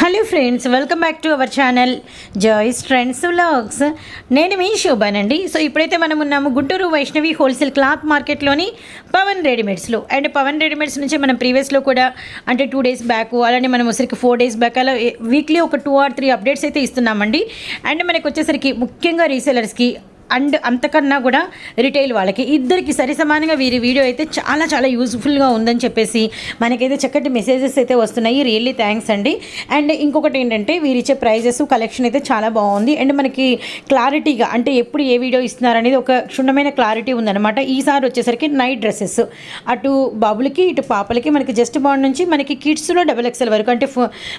Hello friends welcome back to our channel Joys trends vlogs. నేను మీ శోభానండి so ఇప్పుడైతే మనం ఉన్నాము గుంటూరు వైష్ణవి హోల్సేల్ క్లాత్ మార్కెట్లోని పవన్ రెడీమేడ్స్లో. అండ్ పవన్ రెడీమేడ్స్ నుంచి మనం ప్రీవియస్లో కూడా అంటే టూ డేస్ బ్యాక్ అలానే మనం వచ్చరికి ఫోర్ డేస్ బ్యాక్ అలా వీక్లీ ఒక టూ ఆర్ త్రీ అప్డేట్స్ అయితే ఇస్తున్నామండి. అండ్ మనకు వచ్చేసరికి ముఖ్యంగా రీసెలర్స్కి అండ్ అంతకన్నా కూడా రిటైల్ వాళ్ళకి. ఇద్దరికి సరి సమానంగా వీరి వీడియో అయితే చాలా చాలా యూజ్ఫుల్గా ఉందని చెప్పేసి మనకైతే చక్కటి మెసేజెస్ అయితే వస్తున్నాయి. రియల్లీ థ్యాంక్స్ అండి. అండ్ ఇంకొకటి ఏంటంటే వీరిచ్చే ప్రైజెస్ కలెక్షన్ అయితే చాలా బాగుంది. అండ్ మనకి క్లారిటీగా అంటే ఎప్పుడు ఏ వీడియో ఇస్తున్నారు అనేది ఒక క్షుణ్ణమైన క్లారిటీ ఉందన్నమాట. ఈసారి వచ్చేసరికి నైట్ డ్రెస్సెస్. అటు బాబులకి ఇటు పాపలకి మనకి జస్ట్ బాండ్ నుంచి మనకి కిడ్స్లో డబల్ ఎక్సెల్ వరకు అంటే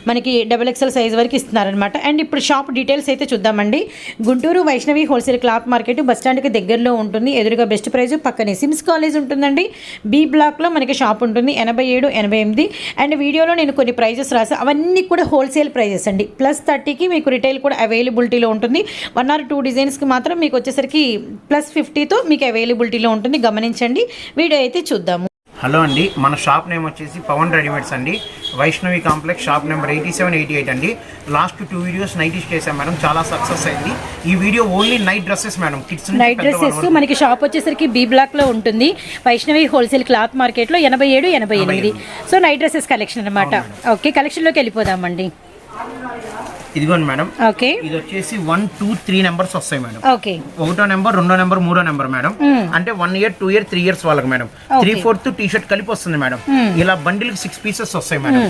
మనకి డబల్ ఎక్సెల్ సైజ్ వరకు ఇస్తున్నారనమాట అండ్ ఇప్పుడు షాప్ డీటెయిల్స్ అయితే చూద్దామండి. Guntur Vaishnavi wholesale cloth market bus స్టాండ్కి దగ్గరలో ఉంటుంది. ఎదురుగా బెస్ట్ ప్రైస్ పక్కనే సిమ్స్ కాలేజ్ ఉంటుందండి. బి బ్లాక్లో మనకి షాప్ ఉంటుంది. ఎనభై ఏడు ఎనభై ఎనిమిది. అండ్ వీడియోలో నేను కొన్ని ప్రైజెస్ రాసా అవన్నీ కూడా హోల్సేల్ ప్రైజెస్ అండి. ప్లస్ థర్టీకి మీకు రిటైల్ కూడా అవైలబిలిటీలో ఉంటుంది. వన్ ఆర్ టూ డిజైన్స్కి మాత్రం మీకు వచ్చేసరికి ప్లస్ ఫిఫ్టీతో మీకు అవైలబిలిటీలో ఉంటుంది. గమనించండి. వీడియో అయితే చూద్దాము. హలో అండి మన షాప్ నేమ్ వచ్చేసి పవన్ రెడీమేడ్స్ అండి. Vaishnavi complex shop number eighty seven eighty eight అండి. లాస్ట్ టూ వీడియోస్ నైట్ చేసాం మేడం చాలా సక్సెస్ అయింది. ఈ video only night dresses madam kids night dresses మనకి షాప్ వచ్చేసరికి బి బ్లాక్లో ఉంటుంది. వైష్ణవి హోల్సేల్ క్లాత్ మార్కెట్లో ఎనభై ఏడు ఎనభై ఎనిమిది. సో నైట్ డ్రెస్సెస్ కలెక్షన్ అనమాట ఓకే కలెక్షన్లోకి వెళ్ళిపోదామండి. ఇదిగోండి మేడం. ఓకే. ఇది వచ్చేసి వన్ టూ త్రీ నెంబర్స్ వస్తాయి మేడం. ఓకే. ఒకటో నెంబర్ రెండో నెంబర్ మూడో నెంబర్ మేడం. అంటే one year two year three years వాళ్ళకి madam. Three fourth T shirt కలిపి వస్తుంది మేడం. ఇలా బండిల్ సిక్స్ పీసెస్ వస్తాయి మేడం.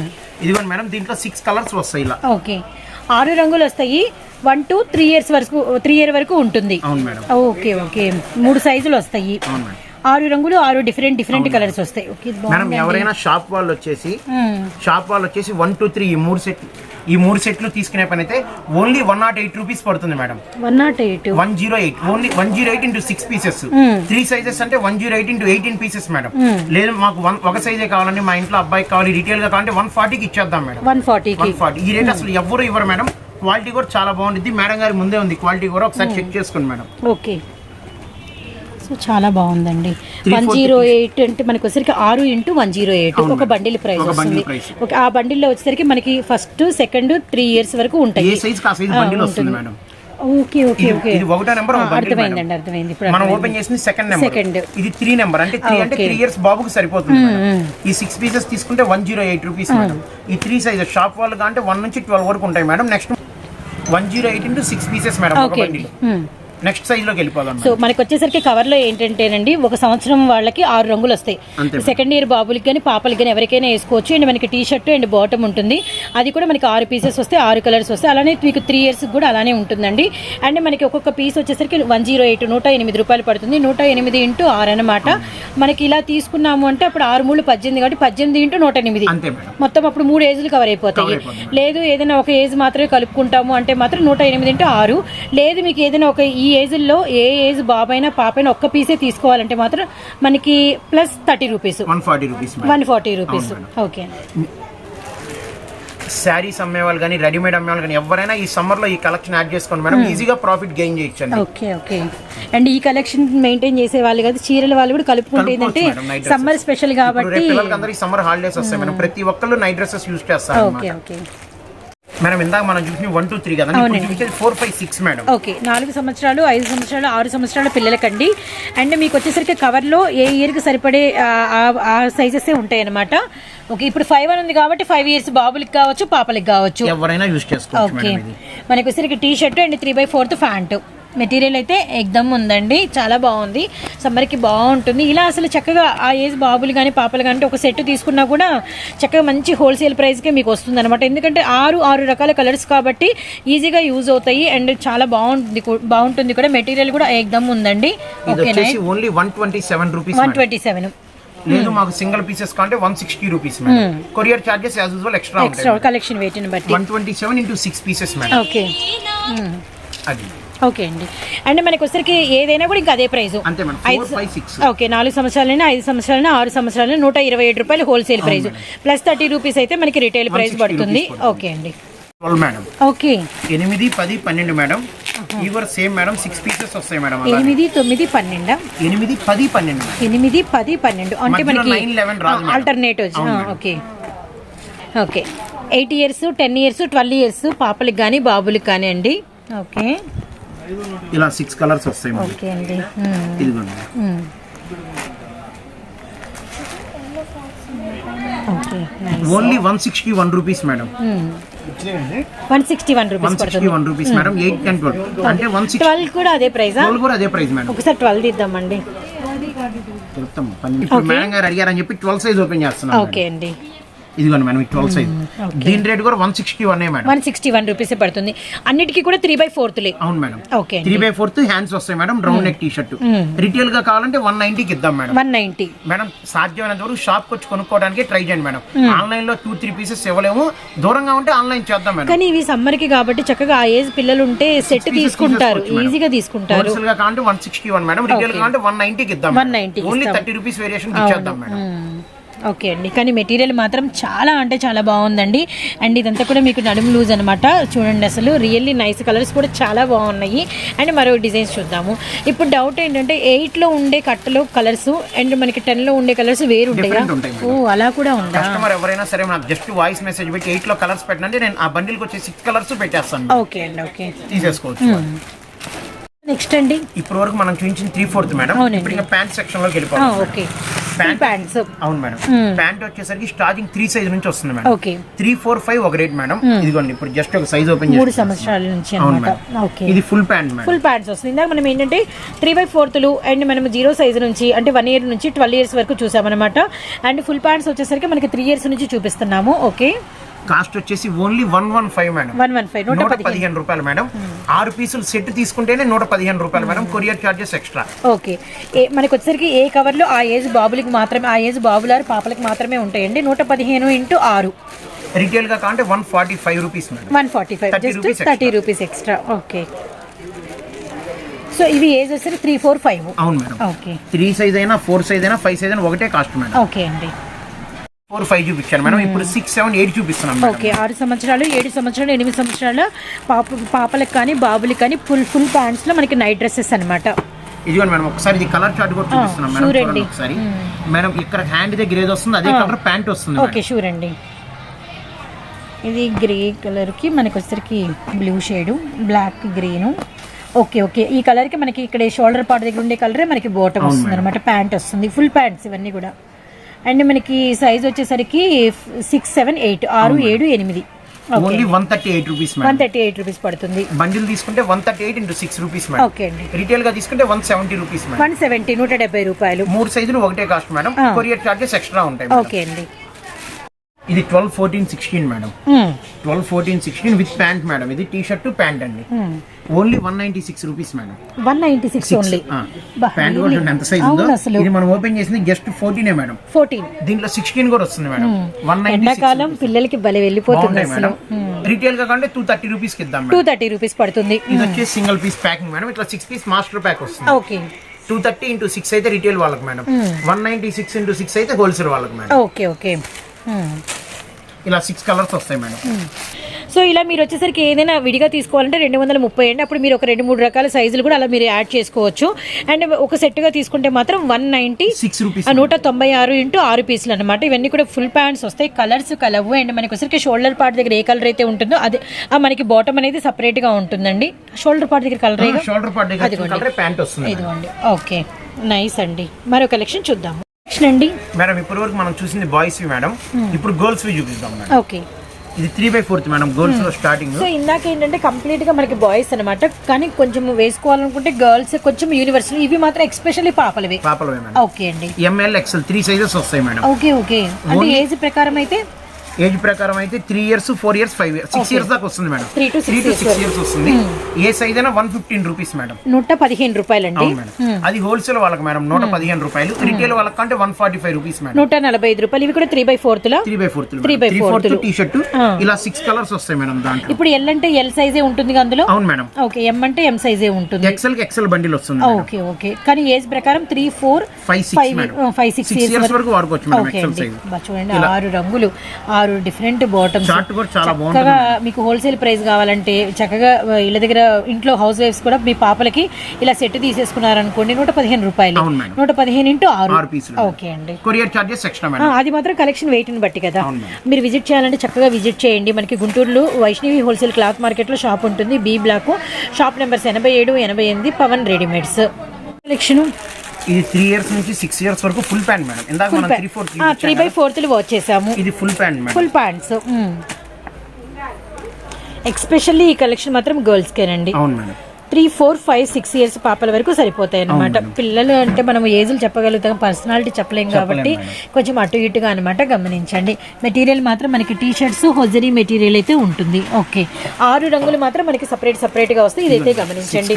ఇదిగోండి మేడం దీంట్లో సిక్స్ కలర్స్ వస్తాయి ఇలా. ఓకే. ఆరు రంగులు వస్తాయి. వన్ టు త్రీ ఇయర్స్ వరకు త్రీ ఇయర్ వరకు ఉంటుంది. అవును మేడం. Okay okay. మూడు సైజులు వస్తాయి. అవును మేడం. ఆరు రంగులు ఆరు డిఫరెంట్ డిఫరెంట్ కలర్స్ వస్తాయి. మేడం. ఎవరైనా షాప్ వాళ్ళు వచ్చేసి. షాప్ వాళ్ళు వచ్చేసి వన్ టూ త్రీ ఈ మూడు సెట్ ఈ మూడు సెట్లు తీసుకునే పని అయితే only one nought eight rupees పడుతుంది madam one nought eight one zero eight only one zero eight into six pieces three sizes అంటే one zero eight into eighteen pieces madam లేదు మాకు వన్ ఒక సైజే కావాలండి మా ఇంట్లో అబ్బాయికి కావాలి రీటైల్గా కావాలంటే వన్ ఫార్టీకి ఇచ్చేద్దాం మేడం వన్ ఫార్టీకి వన్ ఫార్టీ ఈ రేట్ అసలు ఎవరు ఇవ్వరు మేడం క్వాలిటీ కూడా చాలా బాగుంటుంది మేడం గారి ముందే ఉంది. క్వాలిటీ కూడా ఒకసారి చెక్ చేసుకోండి మేడం ఓకే. సో చాలా బాగుందండి. వన్ జీరో ఎయిట్ అంటే మనకి వచ్చేసరికి ఆరు ఇంటూ వన్ జీరో ఎయిట్ ఒక. బండిల్ ప్రైస్ వస్తుంది. ఓకే ఆ బండిల్లో వచ్చేసరికి మనకి ఫస్ట్ సెకండ్ త్రీ ఇయర్స్ వరకు ఉంటాయి. Okay okay okay. ఇది ఒకటో నెంబర్ అర్థమైందండి అర్థమైంది. ఇప్పుడు మనం. ఓపెన్ చేసింది సెకండ్ నెంబర్ Second. ఇది త్రీ నెంబర్ అంటే త్రీ అంటే. త్రీ ఇయర్స్ బాబుకి సరిపోతుంది. ఈ సిక్స్ పీసెస్ తీసుకుంటే one zero eight rupees madam. ఈ త్రీ సైజ్ షాప్ వాళ్ళు అంటే వన్ నుంచి ట్వెల్వ్ వరకు ఉంటాయి madam. Next one zero eight into six pieces madam ఒక బండిల్. నెక్స్ట్ సైజ్లోకి వెళ్ళిపోదాం సో మనకి వచ్చేసరికి కవర్లో ఏంటంటేనండి ఒక సంవత్సరం వాళ్ళకి ఆరు రంగులు వస్తాయి. సెకండ్ ఇయర్ బాబులకి కానీ పాపలకి కానీ ఎవరికైనా వేసుకోవచ్చు. అండ్ మనకి టీ షర్ట్ అండ్ బాటమ్ ఉంటుంది. అది కూడా మనకి ఆరు పీసెస్ వస్తాయి ఆరు కలర్స్ వస్తాయి. అలానే మీకు త్రీ ఇయర్స్ కూడా అలానే ఉంటుందండి. అండ్ మనకి ఒక్కొక్క పీస్ వచ్చేసరికి వన్ జీరో ఎయిట్ నూట ఎనిమిది రూపాయలు పడుతుంది. నూట ఎనిమిది ఇంటూ ఆరు అనమాట మనకి ఇలా తీసుకున్నాము అంటే అప్పుడు ఆరు మూడు పద్దెనిమిది కాబట్టి పద్దెనిమిది ఇంటూ నూట ఎనిమిది. మొత్తం అప్పుడు మూడు ఏజ్లు కవర్ అయిపోతాయి. లేదు ఏదైనా ఒక ఏజ్ మాత్రమే కలుపుకుంటాము అంటే మాత్రం నూట ఎనిమిది ఇంటూ ఆరు. లేదు మీకు ఏదైనా ఒక ఈ ఏజ్లో ఏ ఏజ్ బాబైనా పాపైనా ఒక్క పీసే తీసుకోవాలంటే మాత్రం మనకి plus thirty rupees. One forty rupees one forty rupees. Okay. Saris అమ్మే వాళ్ళు కానీ రెడీమేడ్ అమ్మే వాళ్ళు కానీ ఎవరైనా ఈ సమ్మర్లో ఈ కలెక్షన్ యాడ్ చేసుకోండి మేడం. ఈజీగా ప్రాఫిట్ గెయిన్ చేయొచ్చండి. Okay okay. అండ్ ఈ కలెక్షన్ మెయింటైన్ చేసే వాళ్ళు కదా చీరల వాళ్ళు కూడా కలుపుకుంటే ఏంటంటే. సమ్మర్ స్పెషల్ కాబట్టి రేపు పిల్లలకి అందరికి సమ్మర్ హాలిడేస్ వస్తాయి మేడం. ప్రతి ఒక్కళ్ళు నైట్ డ్రెస్సెస్ యూస్ చేస్తారు ఓకే. ఓకే. మేడం ఇందాక మనం చూసిన వన్ టూ త్రీ కదా? Four five six madam. Okay నాలుగు సంవత్సరాలు ఐదు సంవత్సరాలు ఆరు సంవత్సరాల పిల్లలకండి. అండ్ మీకు వచ్చేసరికి కవర్లో ఏ ఇయర్కి సరిపడే ఆ- సైజెస్ ఉంటాయి అనమాట ఓకే ఇప్పుడు ఫైవ్ అని ఉంది కాబట్టి ఫైవ్ ఇయర్స్ బాబులకి కావచ్చు పాపలకి కావచ్చు. ఎవరైనా యూస్ చేసుకోవచ్చు ఓకే. మనకి వచ్చేసరికి T shirt and three by fourth pant material అయితే ఎగ్దమ్ ఉందండి. చాలా బాగుంది. సమ్మర్కి బాగుంటుంది. ఇలా అసలు చక్కగా ఆ ఏజ్ బాబులు కానీ పాపలు కానీ ఒక సెట్ తీసుకున్నా కూడా చక్కగా మంచి హోల్సేల్ ప్రైస్కే మీకు వస్తుంది అనమాట ఎందుకంటే ఆరు ఆరు రకాల కలర్స్ కాబట్టి ఈజీగా యూజ్ అవుతాయి. అండ్ చాలా బాగుంటుంది బాగుంటుంది కూడా. మెటీరియల్ కూడా ఎగ్దమ్ ఉందండి. Only one twenty seven rupees one twenty seven లేదు మాకు సింగిల్ పీసెస్ కాంటే one sixty rupees madam courier charges as usual extra extra collection వెయిట్ని బట్టి. One twenty seven into six pieces madam okay. అది. ఓకే అండి. And మనకి వచ్చరికి ఏదైనా కూడా ఇంకా అదే ప్రైస్ అంతే మేడం. ఓకే నాలుగు సంవత్సరాలైనా ఐదు సంవత్సరాలైనా ఆరు సంవత్సరాలు నూట ఇరవై ఏడు రూపాయలు wholesale price plus thirty rupees అయితే మనకి రిటైల్ ప్రైస్ 160 పడుతుంది. ఓకే అండి. మేడం. ఓకే. ఎనిమిది పది పన్నెండు మేడం. ఇవర్ సేమ్ మేడం. సిక్స్ పీసెస్ వస్తాయి మేడం. ఎనిమిది తొమ్మిది పన్నెండా? ఎనిమిది పది పన్నెండు ఎనిమిది పది పన్నెండు. అంటే మనకి madam. Okay. Okay. Eight years ten years twelve years పాపలకి కానీ బాబులకి కానీ అండి. ఓకే. ఇలా సిక్స్ కలర్స్ వస్తాయి ఓకే అండి. ఇదిగోండి. Only one sixty one rupees madam one sixty one rupees sixty పడుతుంది. One rupees madam eight and twelve అంటే వన్ సిక్స్టీ ట్వెల్వ్ కూడా అదే ట్వెల్వ్ కూడా అదే ప్రైస్ మేడం ఒకసారి ట్వెల్వ్ మేడం గారు అడిగారని చెప్పి ట్వెల్వ్ సైజ్ ఓపెన్ చేస్తున్నాం ఓకే అండి. ఇదిగోండి మేడం ట్వెల్వ్ సైజ్. దీని రేట్ కూడా one sixty one madam. One sixty one rupees పడుతుంది. అన్నిటికీ కూడా త్రీ బై ఫోర్త్లే అవును madam. Okay three by fourth hands వస్తాయి madam round neck T shirt రిటైల్గా కావాలంటే వన్ నైన్టీకి ఇద్దాం మేడం. వన్ నైంటీ మేడం సాధ్యమైనంత వరకు షాప్ వచ్చి కొనుక్కోవడానికి ట్రై చేయండి మేడం. ఆన్లైన్లో టూ త్రీ పీసెస్ ఇవ్వలేము. దూరంగా ఉంటే ఆన్లైన్ చేద్దాం మేడం. కానీ ఇవి summer కి కాబట్టి చక్కగా ఆ ఏజ్ పిల్లలు ఉంటే సెట్ తీసుకుంటారు. ఈజీగా తీసుకుంటారు. హోల్సేల్గా కావాలంటే one sixty one madam. Retail కావాలంటే వన్ నైన్టీకి ఇద్దాం 190 కి ఓన్లీ. థర్టీ రూపీస్ వేరియేషన్ ఇచ్చేద్దాం మేడం. ఓకే అండి. కానీ మెటీరియల్ మాత్రం చాలా అంటే చాలా బాగుందండి. అండ్ ఇదంతా కూడా మీకు నడుము లూజ్ అనమాట చూడండి అసలు రియల్లీ నైస్ కలర్స్ కూడా చాలా బాగున్నాయి. అండ్ మరో డిజైన్స్ చూద్దాము. ఇప్పుడు డౌట్ ఏంటంటే ఎయిట్లో ఉండే కట్టలో కలర్స్ అండ్ మనకి టెన్లో ఉండే కలర్స్ వేరు ఉంటాయా? ఓ అలా కూడా ఉందా? కస్టమర్ ఎవరైనా సరే నాకు జస్ట్ వాయిస్ మెసేజ్ పెట్టి ఎయిట్లో కలర్స్ పెట్టండి నేను ఆ బండిల్కి వచ్చే సిక్స్ కలర్స్ పెట్టేస్తాను. ఓకే అండి ఓకే. తీసేసుకోవచ్చు. నెక్స్ట్ అండి? ఇప్పటి వరకు మనం చూపించిన త్రీ ఫోర్త్ మేడం. ఇప్పుడు ఇంకా ప్యాంట్ సెక్షన్లోకి వెళ్ళిపోతాం ఓకే. ప్యాంట్స్ అవును మేడం ప్యాంట్ వచ్చేసరికి స్టార్టింగ్ త్రీ సైజ్ నుంచి వస్తుంది madam okay. Three four five ఒక రేట్ మేడం ఇదిగోండి ఇప్పుడు జస్ట్ ఒక సైజ్ ఓపెన్ మూడు సంవత్సరాల నుంచి ఓకే. ఇది full pant madam full pants వస్తుంది. ఇందాక మనం ఏంటంటే త్రీ బై ఫోర్త్లు అండ్ మనం జీరో సైజ్ నుంచి అంటే వన్ ఇయర్ నుంచి ట్వెల్వ్ ఇయర్స్ వరకు చూసామన్నమాట. అండ్ ఫుల్ ప్యాంట్స్ వచ్చేసరికి మనకి త్రీ ఇయర్స్ నుంచి చూపిస్తున్నాము. ఓకే. కాస్ట్ వచ్చేసి only one one five madam. One one five నూట పదిహేను. రూపాయలు మేడం. ఆరు పీసులు సెట్ తీసుకుంటేనే నూట పదిహేను రూపాయలు madam courier charges extra. Okay. ఏ మనకి వచ్చేసరికి ఏ కవర్లో ఆ ఏజ్ బాబులకి మాత్రమే ఆ ఏజ్ బాబులారు పాపలకి మాత్రమే ఉంటాయండి. నూట పదిహేను ఇంటూ ఆరు. రిటైల్గా కావాలంటే one forty five rupees madam. One forty five 30 just rupees thirty rupees extra. Okay. So ఇవి ఏజ్ వచ్చేసరికి త్రీ ఫోర్ ఫైవ్. అవును మేడం. ఓకే. త్రీ సైజ్ అయినా ఫోర్ సైజ్ అయినా ఫైవ్ సైజ్ అయినా ఒకటే కాస్ట్ మేడం. ఓకే అండి. ఫోర్ ఫైవ్ చూపించాను madam. ఇప్పుడు సిక్స్ సెవెన్ ఎయిట్ చూపిస్తున్నాం ఓకే ఆరు సంవత్సరాలు ఏడు సంవత్సరాలు ఎనిమిది సంవత్సరాల. పాప పాపలకు కానీ బాబులకి కానీ ఫుల్ ఫుల్ ప్యాంట్స్లో మనకి నైట్ డ్రెస్సెస్ అనమాట ఇదిగోండి మేడం ఒకసారి ఇది కలర్ చార్ట్ కూడా చూపిస్తున్నాం మేడం. చూడండి. ఒకసారి. మేడం ఇక్కడ హ్యాండ్ దగ్గర ఏది వస్తుంది అదే కలర్ ప్యాంట్ వస్తుంది. ఓకే షూర్ అండి ఇది గ్రే కలర్కి మనకి వచ్చేసరికి blue shade black green. Okay okay. ఈ కలర్కి మనకి ఇక్కడ షోల్డర్ పార్ట్ దగ్గర ఉండే కలరే మనకి బోటం అవును వస్తుంది అనమాట ప్యాంట్ వస్తుంది ఫుల్ ప్యాంట్స్ ఇవన్నీ కూడా. అండ్ మనకి సైజ్ వచ్చేసరికి సిక్స్ సెవెన్ ఎయిట్ ఆరు ఏడు ఎనిమిది. Only one thirty eight rupees one thirty eight rupees పడుతుంది. బండిల్ తీసుకుంటే one thirty eight into six rupees madam okay అండి. రిటైల్గా తీసుకుంటే one seventy rupees one seventy నూట డెబ్బై రూపాయలు. మూడు సైజులు ఒకటే cost madam. Courier charges extra ఉంటాయి. ఓకే అండి. ఇది twelve fourteen sixteen madam. Hmm. Twelve fourteen sixteen with pant madam. ఇది టీ షర్ట్ ప్యాంట్ అండి. మ్మ్. Only one ninety six rupees madam. One ninety six only pant కూడా ఎంత size ఉందో? ఇది మనం ఓపెన్ చేసింది జస్ట్ ఫోర్టీనే మేడం. ఫోర్టీన్. దీంట్లో సిక్స్టీన్ కూడా వస్తుంది మేడం. వన్ ఎండాకాలం పిల్లలకి భలే వెళ్ళిపోతుంది మేడం. రిటైల్గా కంటే టూ థర్టీ రూపీస్కి ఇద్దాం టూ థర్టీ రూపీస్ పడుతుంది. ఇది వచ్చేసి సింగిల్ పీస్ ప్యాకింగ్ మేడం. ఇట్లా సిక్స్ పీస్ మాస్టర్ ప్యాక్ వస్తుంది. Okay two thirty into six అయితే రిటైల్ వాళ్ళకి madam. One ninety six into six అయితే హోల్సేల్ వాళ్ళకి మేడం. Okay okay. ఇలా సిక్స్ కలర్స్ వస్తాయి మేడం. సో ఇలా మీరు వచ్చేసరికి ఏదైనా విడిగా తీసుకోవాలంటే రెండు వందల ముప్పై అండి. అప్పుడు మీరు ఒక రెండు మూడు రకాల సైజులు కూడా అలా మీరు యాడ్ చేసుకోవచ్చు. అండ్ ఒక సెట్గా తీసుకుంటే మాత్రం వన్ నైంటీ సిక్స్ రూపీస్ నూట తొంభై ఆరు ఇంటూ ఆరు పీసులు అనమాట ఇవన్నీ కూడా ఫుల్ ప్యాంట్స్ వస్తాయి. కలర్స్ కలవు. అండ్ మనకి వచ్చరికి షోల్డర్ పార్ట్ దగ్గర ఏ కలర్ అయితే ఉంటుందో అదే మనకి బాటమ్ అనేది separate గా ఉంటుందండి. షోల్డర్ పార్ట్ దగ్గర కలర్ షోల్డర్ పార్ట్. ఇదిగోండి. ఓకే నైస్ అండి. మరో కలెక్షన్ చూద్దాం అండి? మేడం ఇప్పటి వరకు మనం చూసింది బాయ్స్ మేడం. ఇప్పుడు గర్ల్స్ వి చూపిద్దాం మేడం. ఓకే ఇది త్రీ బై ఫోర్త్ మేడం గర్ల్స్లో స్టార్టింగ్ సో ఇందాక ఏంటంటే కంప్లీట్గా మనకి బాయ్స్ అన్నమాట. కానీ కొంచెం వేసుకోవాలనుకుంటే గర్ల్స్ కొంచెం యూనివర్సల్ ఇవి మాత్రం ఎక్స్పెషల్లీ పాపలవి. పాపలవే మేడం. ఓకే అండి. M L XL three sizes వస్తాయి మేడం. ఓకే ఓకే అంటే ఏజ్ ప్రకారం అయితే ఏజ్ ప్రకారం అయితే three years four years five years six. Years దాకా వస్తుంది madam. Three to six years వస్తుంది. ఏ సైజ్ అయినా వన్ ఫిఫ్టీన్ రూపీస్ మేడం. నూట పదిహేను రూపాయలండి. అవును మేడం. అది హోల్సేల్ వాళ్ళకి మేడం నూట పదిహేను రూపాయలు. రిటైల్ వాళ్ళకి అంటే one forty five rupees madam. నూట నలభై ఐదు రూపాయలు. ఇవి కూడా three by ఫోర్త్లో? Three by fourth three fourth fourth. T shirt. ఇలా సిక్స్ కలర్స్ వస్తాయి మేడం దాంట్లో. ఇప్పుడు ఎల్ అంటే ఎల్ సైజే ఉంటుంది అందులో? అవును మేడం. ఓకే ఎం అంటే ఎం సైజే ఉంటుంది. ఎక్సెల్కి ఎక్సెల్ బండిల్ వస్తుంది ఓకే ఓకే కానీ ఏజ్ ప్రకారం three four five six five six years వరకు వాడుకోవచ్చు మేడం ఓకే ఎక్సెల్ అండి. సైజ్ బా చూడండి ఆరు రంగులు. ఆరు డిఫరెంట్ బాటమ్స్ చక్కగా మీకు హోల్సేల్ ప్రైస్ కావాలంటే చక్కగా ఇళ్ళ దగ్గర ఇంట్లో హౌస్ వైఫ్స్ కూడా మీ పాపలకి ఇలా సెట్ తీసేసుకున్నారనుకోండి నూట పదిహేను రూపాయలు. నూట పదిహేను ఇంటూ ఆరు. ఓకే అండి. కొరియర్ చార్జెస్ ఎక్స్ట్రా అది మాత్రం కలెక్షన్ వెయిట్ని బట్టి కదా. మీరు విజిట్ చేయాలంటే చక్కగా విజిట్ చేయండి. మనకి గుంటూరులో వైష్ణవి హోల్సేల్ క్లాత్ మార్కెట్లో షాప్ ఉంటుంది బి బ్లాక్ షాప్ నెంబర్స్ ఎనభై ఏడు ఎనభై ఎనిమిది పవన్ రెడీమేడ్స్. కలెక్షన్ ఇది త్రీ ఇయర్స్ నుంచి సిక్స్ ఇయర్స్ వరకు ఫుల్ ప్యాంట్ మేడం ఇందాక మనం త్రీ ఫోర్ త్రీ బై ఫోర్త్లు వాచ్ చేసాము ఇది full pant madam full pants especially ఈ కలెక్షన్ మాత్రం గర్ల్స్కేనండి అవును madam three four five six years పాపల వరకు సరిపోతాయి అనమాట పిల్లలు అంటే మనం ఏజ్లు చెప్పగలుగుతాం పర్సనాలిటీ చెప్పలేం కాబట్టి కొంచెం అటు ఇటుగా అనమాట గమనించండి. మెటీరియల్ మాత్రం మనకి టీ షర్ట్స్ హొజరీ మెటీరియల్ అయితే ఉంటుంది. ఓకే. ఆరు రంగులు మాత్రం మనకి సపరేట్ సపరేట్గా వస్తాయి ఇదైతే గమనించండి.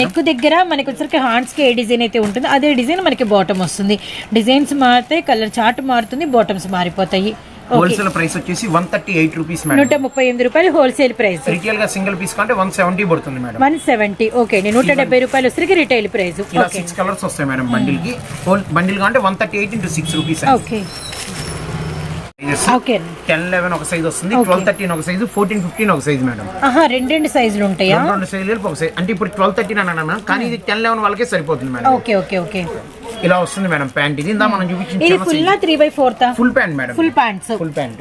నెక్ దగ్గర మనకి వచ్చరికి హ్యాండ్స్కి ఏ డిజైన్ అయితే ఉంటుందో అదే డిజైన్ మనకి బాటమ్ వస్తుంది. డిజైన్స్ మారితే కలర్ చార్ట్ మారుతుంది బాటమ్స్ మారిపోతాయి. హోల్సేల్ ప్రైస్ వచ్చేసి one thirty eight rupees madam నూట ముప్పై ఎనిమిది రూపాయలు హోల్సేల్ ప్రైస్ రిటైల్గా సింగిల్ పీస్ కంటే వన్ సెవెంటీ పడుతుంది మేడం వన్ సెవెంటీ ఓకే అండి నూట డెబ్బై రూపాయలు వచ్చరికి రిటైల్ ప్రైస్ ఇలా సిక్స్ కలర్స్ వస్తాయి మేడం బండిల్కి హోల్ బండిల్ కంటే one thirty eight into six rupees okay ten eleven ఒక సైజ్ వస్తుంది ట్వెల్వ్ థర్టీన్ ఒక సైజు ఫోర్టీన్ ఫిఫ్టీన్ ఒక సైజ్ మేడం రెండు రెండు సైజులు ఉంటాయా? రెండు సైజులు ఒక సైజ్ అంటే ఇప్పుడు ట్వెల్వ్ థర్టీన్ అన్నాను కానీ ఇది టెన్ లెవెన్ వాళ్ళకే సరిపోతుంది మేడం ఓకే ఓకే ఓకే ఇలా వస్తుంది మేడం ప్యాంట్. ఇది ఇందా మనం చూపించిన ఇది full three by fourth full pant madam full pants full pant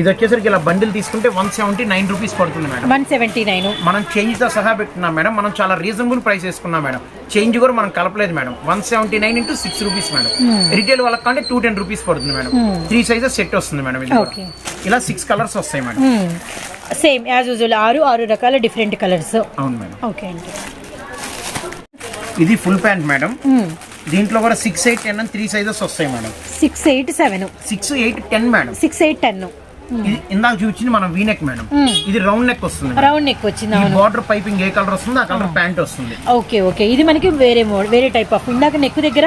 ఇది వచ్చేసరికి ఇలా బండిల్ తీసుకుంటే వన్ సెవెంటీ నైన్ రూపీస్ పడుతుంది మేడం. వన్ సెవెంటీ నైన్ మనం చేంజ్తో సహా పెట్టుకున్నాం మేడం. మనం చాలా రీజనబుల్ ప్రైస్ వేసుకున్నాం మేడం. చేంజ్ కూడా మనం కలపలేదు madam. One seventy nine into six rupees madam. Retail వాళ్ళకి కంటే టూ టెన్ రూపీస్ పడుతుంది మేడం. త్రీ సైజెస్ సెట్ వస్తుంది మేడం ఇది ఇలా సిక్స్ కలర్స్ వస్తాయి మేడం. సేమ్ యాజ్ యూజువల్ ఆరు ఆరు రకాల డిఫరెంట్ కలర్స్ అవును మేడం. ఓకే అండి. ఇది ఫుల్ ప్యాంట్ మేడం. దీంట్లో కూడా six eight ten three sizes వస్తాయి madam. Six eight seven six eight ten madam. Six eight ten ఇందాక చూపించింది మనం వీ నెక్ మేడం ఇది రౌండ్ నెక్ వస్తుంది రౌండ్ నెక్ వచ్చింది అవును. బార్డర్ పైపింగ్ ఏ కలర్ వస్తుంది ఆ కలర్ ప్యాంట్ వస్తుంది. ఓకే ఓకే ఇది మనకి వేరే మోడ్ వేరే టైప్ ఆఫ్ ఇందాక నెక్ దగ్గర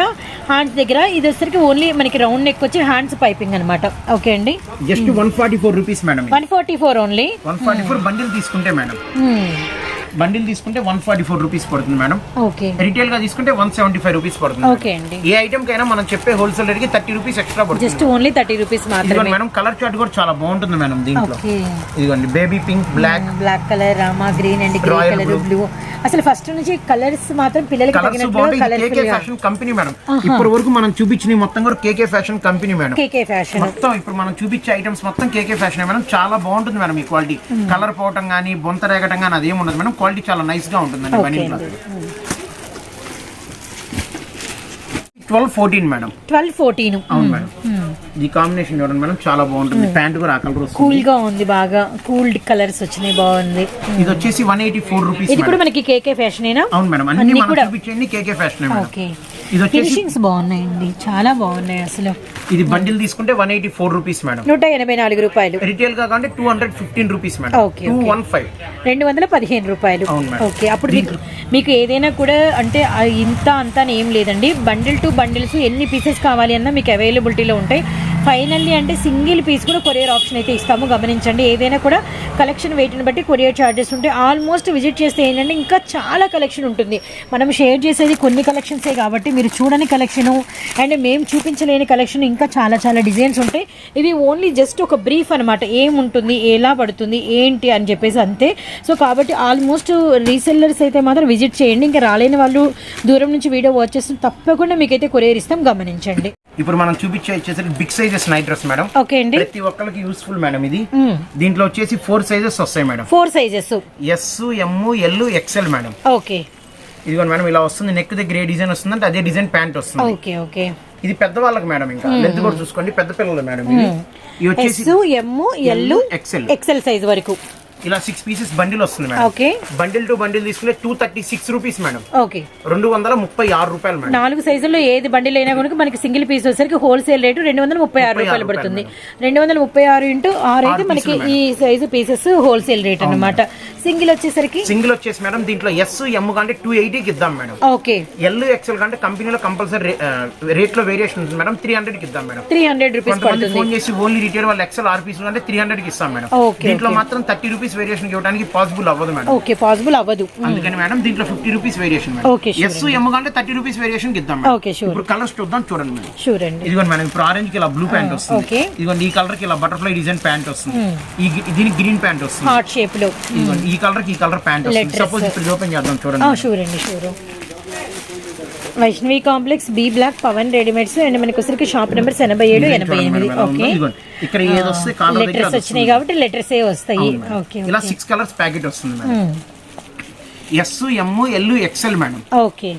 హ్యాండ్స్ దగ్గర ఇది వచ్చరికి ఓన్లీ మనకి రౌండ్ నెక్ వచ్చి హ్యాండ్స్ పైపింగ్ అనమాట ఓకే అండి? Just one forty four rupees madam one forty four only one forty four bundle తీసుకుంటే మేడం బండిల్ తీసుకుంటే వన్ ఫార్టీ ఫోర్ రూపీస్ పడుతుంది మేడం. ఓకే. రిటైల్గా తీసుకుంటే వన్ సెవెంటీ ఫైవ్ రూపీస్ పడుతుంది okay అండి. ఏ ఐటమ్ కైనా మనం చెప్పే హోల్సేల్ రేట్కి థర్టీ రూపీస్ ఎక్స్ట్రా పడుతుంది. జస్ట్ ఓన్లీ థర్టీ రూపీస్ మాత్రమే. మేడం కలర్ చార్ట్ కూడా చాలా బాగుంటుంది మేడం దీంట్లో. ఇదిగోండి baby pink black. Black colour Rama green and grey Royal colour. Blue. అసలు ఫస్ట్ నుంచి కలర్స్ మాత్రం పిల్లలకి తగినట్లు కేకే ఫ్యాషన్ కంపెనీ మేడం. ఇప్పటి వరకు మనం చూపించిన మొత్తం కూడా K K fashion company madam. K K fashion. మొత్తం ఇప్పుడు మనం చూపించే ఐటమ్స్ మొత్తం కేకే ఫ్యాషన్ మేడం. చాలా బాగుంటుంది మేడం ఈ క్వాలిటీ. కలర్ పోవటం కానీ బొంత రేగటం కానీ అదేం ఉండదు మేడం. క్వాలిటీ చాలా నైస్గా ఉంటుందండి బనీన్ అండి. Twelve fourteen madam twelve fourteen అవును మేడం ఈ కాంబినేషన్ చూడండి మేడం చాలా బాగుంటుంది. ప్యాంట్ కూడా ఆ కలర్ కూల్గా ఉంది బాగా. కూల్డ్ కలర్స్ వచ్చినాయి బాగుంది. ఇది వచ్చేసి వన్ ఎయిటీ ఫోర్ రూపీస్ ఇది కూడా మనకి కేకే ఫ్యాషనేనా అవును మేడం అన్ని మనం కూడా. చూపించేది కేకే ఫ్యాషన్ ఓకే ఇది వచ్చేసి ఫినిషింగ్స్ బాగున్నాయండి. చాలా బాగున్నాయి అసలు. ఇది బండిల్ తీసుకుంటే one eighty four rupees madam. నూట ఎనభై నాలుగు రూపాయలు. రిటైల్గా కంటే two hundred fifteen rupees madam. Okay, two. One five రెండు వందల పదిహేను రూపాయలు. అవును మేడం. ఓకే అప్పుడు మీకు మీకు ఏదైనా కూడా అంటే ఆ ఇంత అంత అని ఏం లేదండి. బండిల్ టు బండిల్స్ ఎన్ని పీసెస్ కావాలి అన్నా మీకు అవైలబిలిటీలో ఉంటాయి. ఫైనల్లీ అంటే సింగిల్ పీస్ కూడా కొరియర్ ఆప్షన్ అయితే ఇస్తాము. గమనించండి. ఏదైనా కూడా కలెక్షన్ వెయిట్ని బట్టి కొరియర్ ఛార్జెస్ ఉంటాయి ఆల్మోస్ట్ విజిట్ చేస్తే ఏంటంటే ఇంకా చాలా కలెక్షన్ ఉంటుంది. మనం షేర్ చేసేది కొన్ని కలెక్షన్సే కాబట్టి మీరు చూడని కలెక్షను అండ్ మేము చూపించలేని కలెక్షన్ ఇంకా చాలా చాలా డిజైన్స్ ఉంటాయి. ఇవి ఓన్లీ జస్ట్ ఒక బ్రీఫ్ అనమాట ఏముంటుంది ఎలా పడుతుంది ఏంటి అని చెప్పేసి అంతే. సో కాబట్టి ఆల్మోస్ట్ రీసెల్లర్స్ అయితే మాత్రం విజిట్ చేయండి. ఇంకా రాలేని వాళ్ళు దూరం నుంచి వీడియో వాచ్ చేస్తే తప్పకుండా మీకైతే కొరియర్ ఇస్తాం. గమనించండి. ఇప్పుడు మనం చూపించే వచ్చేసరికి big sizes night dress madam. Okay అండి. ప్రతి ఒక్కరికి యూస్ఫుల్ మేడం ఇది. దీంట్లో వచ్చేసి ఫోర్ సైజెస్ వస్తాయి madam. Four sizes S M L XL madam. Okay ఇదిగోండి మేడం ఇలా వస్తుంది. నెక్ దగ్గర ఏ డిజైన్ వస్తుందంటే అదే డిజైన్ ప్యాంట్ వస్తుంది. Okay okay. ఇది పెద్ద వాళ్ళకి మేడం ఇంకా. లెంత్ కూడా చూసుకోండి. పెద్ద పిల్లలు మేడం ఇది ఇది వచ్చేసి ఎల్ ఎక్సెల్ ఎక్సెల్ సైజ్ వరకు. ఇలా సిక్స్ పీసెస్ బండిల్ వస్తుంది madam okay bundle to bundle తీసుకుంటే two thirty six rupees madam okay రెండు వందల ముప్పై ఆరు రూపాయలు మేడం నాలుగు సైజుల్లో ఏది బండిల్ అయినా కనుక మనకి సింగిల్ పీస్ వచ్చేసరికి హోల్సేల్ రేటు రెండు వందల ముప్పై ఆరు రూపాయలు పడుతుంది. రెండు వందల ముప్పై ఆరు ఇంటూ ఆరు అయితే మనకి ఈ సైజు పీసెస్ హోల్సేల్ రేట్ అన్నమాట. సింగిల్ వచ్చేసరికి? సింగిల్ వచ్చేసి మేడం దీంట్లో ఎస్ ఎమ్ కంటే టూ ఎయిటీకి ఇద్దాం మేడం ఓకే ఎల్ ఎక్సెల్ కంటే కంపెనీలో కంపల్సరీ రేట్లో వేరియేషన్ ఉంటుంది మేడం త్రీ హండ్రెడ్కి ఇద్దాం madam three hundred rupees phone చేసి ఓన్లీ రిటైల్ వాళ్ళు ఎక్సెల్ ఆర్ పీస్ అంటే త్రీ హండ్రెడ్కి ఇస్తాం మేడం దీంట్లో మాత్రం థర్టీ రూపీస్ రూపీస్ వేరియేషన్ ఇవ్వడానికి పాసిబుల్ అవ్వదు మేడం ఓకే పాసిబుల్ అవ్వదు. అందుకని మేడం దీంట్లో fifty rupees variation S M కంటే థర్టీ రూపీస్ వేరియేషన్ ఇద్దాం మేడం ఓకే షూర్ ఇప్పుడు కలర్స్ చూద్దాం చూడండి మేడం షూర్ అండి. ఇదిగోండి మేడం ఇప్పుడు ఆరెంజ్కి ఇలా బ్లూ ప్యాంట్ వస్తుంది. okay. ఇదిగోండి ఈ కలర్కి ఇలా బటర్ఫ్లై డిజైన్ ప్యాంట్ వస్తుంది. ఈ గి- దీనికి గ్రీన్ ప్యాంట్ వస్తుంది. హార్ట్ షేప్లో. ఇదిగోండి ఈ కలర్కి ఈ కలర్ ప్యాంట్ వస్తుంది. సపోజ్ ఇప్పుడు ఓపెన్ చేద్దాం చూడండి షూర్ అండి sure Vaishnavi complex B block Pavan readymades and మనకి వచ్చరికి షాప్ నెంబర్ ఎనభై ఏడు ఎనభై ఎనిమిది. ఓకే. ఇక్కడ ఏది వస్తే లెటర్స్ వచ్చినాయి కాబట్టి లెటర్స్ ఏ వస్తాయి. ఓకే ఇలా సిక్స్ కలర్స్ ప్యాకెట్ వస్తుంది madam. S M L XL madam. Okay.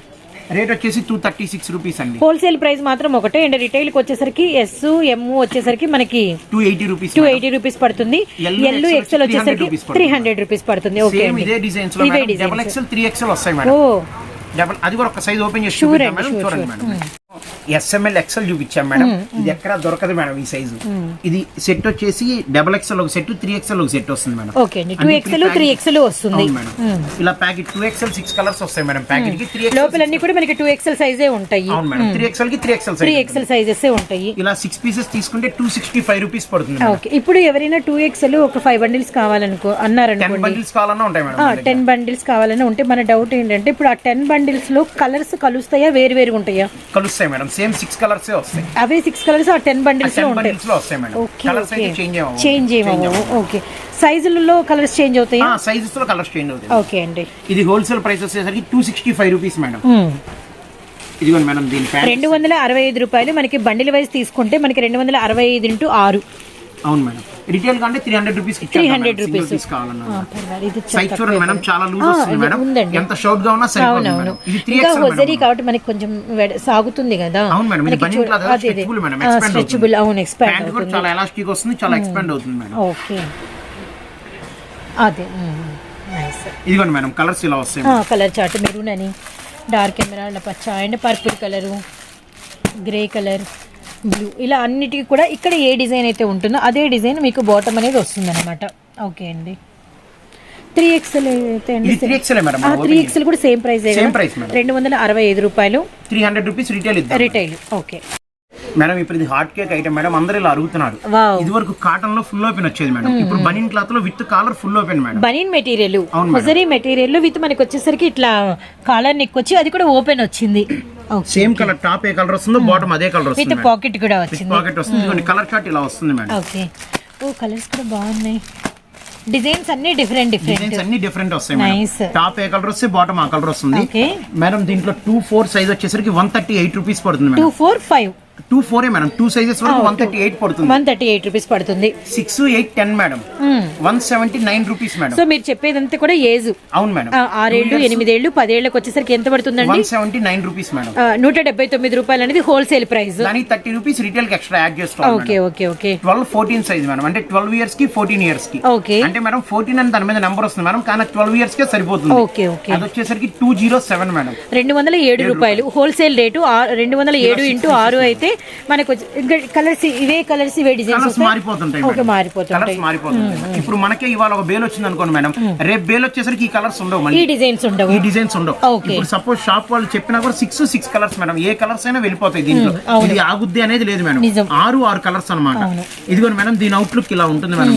Rate వచ్చేసి టూ థర్టీ సిక్స్ రూపీస్ అండి. హోల్సేల్ ప్రైస్ మాత్రం ఒకటే. అండ్ రిటైల్కి వచ్చేసరికి ఎస్ ఎమ్ వచ్చేసరికి మనకి two eighty rupees two eighty rupees పడుతుంది. L, ఎల్ XL ఎక్సెల్ వచ్చి 300 వచ్చేసరికి. త్రీ హండ్రెడ్ రూపీస్ పడుతుంది. ఓకే ఇదే డిజైన్స్ ఇవే డిజైన్స్ ఎక్సెల్ త్రీ ఎక్సెల్ వస్తాయి మేడం. డబల్ అది కూడా ఒక సైజ్ ఓపెన్ చేసి అండి, మేడం. చూడండి sure. Madam. S M L XL చూపించాం మేడం. ఇది ఎక్కడ దొరకదు మేడం ఈ సైజు ఇది సెట్ వచ్చేసి డబల్ ఎక్సెల్ ఒక సెట్ త్రీ ఎక్సెల్ ఒక సెట్ వస్తుంది madam. Okay two XL three XL వస్తుంది. మేడం. ఇలా packet two XL six colours వస్తాయి మేడం. ప్యాకెట్కి త్రీ ఎక్సెల్ లోపలన్నీ కూడా మనకి టూ ఎక్సెల్ సైజే ఉంటాయి. అవును madam. Three ఎక్సెల్కి three XL three XL sizes ఉంటాయి. ఇలా సిక్స్ పీసెస్ తీసుకుంటే టూ సిక్స్టీ ఫైవ్ రూపీస్ పడుతుంది ఓకే ఇప్పుడు ఎవరైనా టూ ఎక్సెల్ ఒక ఫైవ్ బండిల్స్ కావాలనుకో టెన్ అన్నారనుకోండి బండిల్స్ కావాలన్నా ఉంటాయి మేడం. టెన్ బండిల్స్ కావాలని ఉంటే మన డౌట్ ఏంటంటే ఇప్పుడు ఆ టెన్ బండిల్స్లో కలర్స్ కలుస్తాయా వేరు వేరు ఉంటాయా? కలుస్తాయి మేడం. సేమ్ సిక్స్ కలర్స్ వస్తాయి. అవే సిక్స్ కలర్స్ ఆ టెన్ బండిల్స్లో టెన్ ఉంటాయి. బండిల్స్లో వస్తాయి మేడం. ఓకే కలర్స్ అయితే చేంజ్ అవ్వవు. చేంజ్ ఏమవు ఓకే సైజులలో కలర్స్ చేంజ్ అవుతాయా? సైజెస్లో కలర్స్ చేంజ్ అవుతాయి. ఓకే అండి. ఇది హోల్సేల్ ప్రైస్ వచ్చేసరికి two sixty five rupees madam. మ్మ్. ఇదిగోండి మేడం దీని రెండు వందల అరవై ఐదు రూపాయలు మనకి బండిల్ వైజ్ తీసుకుంటే మనకి రెండు వందల అరవై ఐదు ఇంటూ ఆరు. అవును మేడం. రిటైల్ కంటే three hundred rupees three hundred rupees size చూడండి మేడం చాలా లూజ్ వస్తుంది మేడం. ఎంత షార్ట్గా ఉన్నా అవునవును. ఇంకా హొజరీ కాబట్టి మనకి కొంచెం సాగుతుంది కదా. అవును మేడం ఇది banian cloth. Stretchable madam stretchable అవును ఎక్స్పాండ్ కూడా అవుతుంది. చాలా ఎలాస్టిక్ వస్తుంది చాలా ఎక్స్పాండ్ అవుతుంది మేడం ఓకే అదే నైస్ ఇదిగోండి మేడం కలర్స్ ఇలా వస్తాయి కలర్ చార్ట్ మెరూన్ అని. డార్క్ ఎమరాల్డ్ పచ్చ and purple colour grey colour blue ఇలా అన్నిటికీ కూడా ఇక్కడ ఏ డిజైన్ అయితే ఉంటుందో అదే డిజైన్ మీకు బాటమ్ అనేది వస్తుంది అనమాట ఓకే అండి త్రీ ఎక్స్ఎల్ అయితే త్రీ ఎక్స్ఎల్ కూడా సేమ్ ప్రైస్. రెండు వందల అరవై ఐదు రూపాయలు. Three hundred rupees retail retail okay madam ఇప్పుడు ఇది హాట్ కేక్ ఐటమ్ మేడం అందరూ ఇలా అడుగుతున్నారు. ఇది వరకు కాటన్లో ఫుల్ ఓపెన్ వచ్చేది మేడం. ఇప్పుడు బనిన్ క్లాత్లో with collar full open madam. Banian material. Hosiery material with మనకి వచ్చేసరికి ఇట్లా కాలర్ నెక్ వచ్చి అది కూడా ఓపెన్ వచ్చింది. సేమ్ కలర్ టాప్ ఏ కలర్ వస్తుందో బాటమ్ అదే కలర్ విత్ వస్తుంది పాకెట్ కూడా వచ్చింది. పాకెట్ వస్తుంది. కలర్ చార్ట్ ఇలా వస్తుంది మేడం. ఓకే ఓ కలర్స్ కూడా బాగున్నాయి. డిజైన్స్ అన్ని డిఫరెంట్ డిఫరెంట్ డిజైన్స్ అన్ని డిఫరెంట్ వస్తాయి మేడం. Nice. టాప్ ఏ కలర్ వస్తే బాటమ్ ఆ కలర్ వస్తుంది. మేడం దీంట్లో టూ ఫోర్ సైజ్ వచ్చేసరికి వన్ థర్టీ ఎయిట్ రూపీస్ పడుతుంది two four five two four madam two sizes వరకు వన్ థర్టీ ఎయిట్ పడుతుంది. వన్ థర్టీ ఎయిట్ రూపీస్ పడుతుంది. Six eight ten madam. One seventy nine rupees madam. So మీరు చెప్పేదంతా కూడా age. అవును madam. ఆరేళ్ళు ఎనిమిదేళ్ళు పదేళ్ళకి వచ్చేసరికి ఎంత పడుతుందండి? One seventy nine rupees madam. నూట డెబ్బై తొమ్మిది రూపాయలు అనేది హోల్సేల్ ప్రైస్ దానికి థర్టీ రూపీస్ రిటైల్కి ఎక్స్ట్రా యాడ్ చేసుకోవాలి okay okay okay. Twelve fourteen size madam. అంటే ట్వెల్వ్ ఇయర్స్కి ఫోర్టీన్ ఇయర్స్కి. ఓకే. అంటే మేడం ఫోర్టీన్ అని దాని మీద నెంబర్ వస్తుంది మేడం కానీ ట్వెల్వ్ ఇయర్స్ కే సరిపోతుంది. Okay okay. అది వచ్చేసరికి టూ జీరో సెవెన్ మేడం. రెండు వందల ఏడు రూపాయలు. హోల్సేల్ రేటు రెండు వందల ఏడు ఇంటూ ఆరు అయితే మనకు వచ్చి- ఇంకా కలర్స్ ఇవే కలర్స్ ఇవే డిజైన్స్ మారిపోతుంటాయి ఓకే. మారిపోతుంటాయి. మారిపోతుంటాయి ఇప్పుడు మనకే ఇవాళ ఒక బేల్ వచ్చింది అనుకోండి మేడం. రేపు బేల్ వచ్చేసరికి ఈ కలర్స్ ఉండవు ఈ డిజైన్స్ ఉండవు. ఈ డిజైన్స్ ఉండవు. ఇప్పుడు సపోజ్ షాప్ వాళ్ళు చెప్పినా కూడా సిక్స్ సిక్స్ కలర్స్ మేడం. ఏ కలర్స్ అయినా వెళ్ళిపోతాయి దీంట్లో. ఇది ఆగుద్ది అనేది లేదు మేడం. ఆరు ఆరు కలర్స్ అన్నమాట. అవును. ఇదిగోండి మేడం దీని అవుట్లుక్ ఇలా ఉంటుంది మేడం.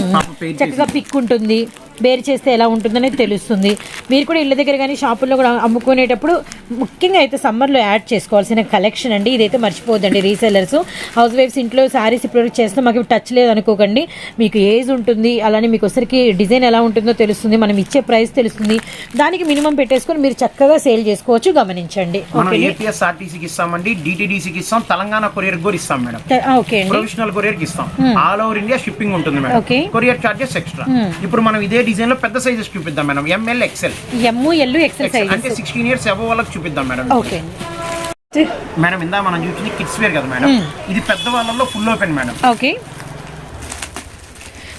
చక్కగా పిక్ ఉంటుంది. బేర్ చేస్తే ఎలా ఉంటుందనేది తెలుస్తుంది. మీరు కూడా ఇళ్ళ దగ్గర కానీ షాపుల్లో కూడా అమ్ముకునేటప్పుడు ముఖ్యంగా అయితే సమ్మర్లో యాడ్ చేసుకోవాల్సిన కలెక్షన్ అండి. ఇదైతే మర్చిపోద్దండి రీసెల్లర్స్ హౌస్ వైఫ్స్ ఇంట్లో శారీస్ ఇప్పుడు చేస్తే మాకు టచ్ లేదు అనుకోకండి. మీకు ఏజ్ ఉంటుంది అలానే మీకు ఒకసారికి డిజైన్ ఎలా ఉంటుందో తెలుస్తుంది మనం ఇచ్చే ప్రైస్ తెలుస్తుంది. దానికి మినిమం పెట్టేసుకొని మీరు చక్కగా సేల్ చేసుకోవచ్చు గమనించండి. మనం ఏపీఎస్ ఆర్టీసీకి ఇస్తామండి డిటిడిసికి ఇస్తాం తెలంగాణ కొరియర్ కూడా ఇస్తాం మేడం. ఓకే ప్రొఫెషనల్ కొరియర్కి ఇస్తాం. ఆల్ ఓవర్ ఇండియా షిప్పింగ్ ఉంటుంది మేడం. కొరియర్ చార్జెస్ ఎక్స్ట్రా ఇప్పుడు మనం ఇదే డిజైన్లో పెద్ద సైజెస్ చూపిద్దాం madam. M L XL L XL size అంటే సిక్స్టీన్ ఇయర్స్ అబో వాళ్ళకి చూపిద్దాం మేడం. ఓకే మేడం ఇందా మనం చూసింది కిడ్స్ వేర్ కదా మేడం. ఇది పెద్ద వాళ్ళలో full open madam. Okay.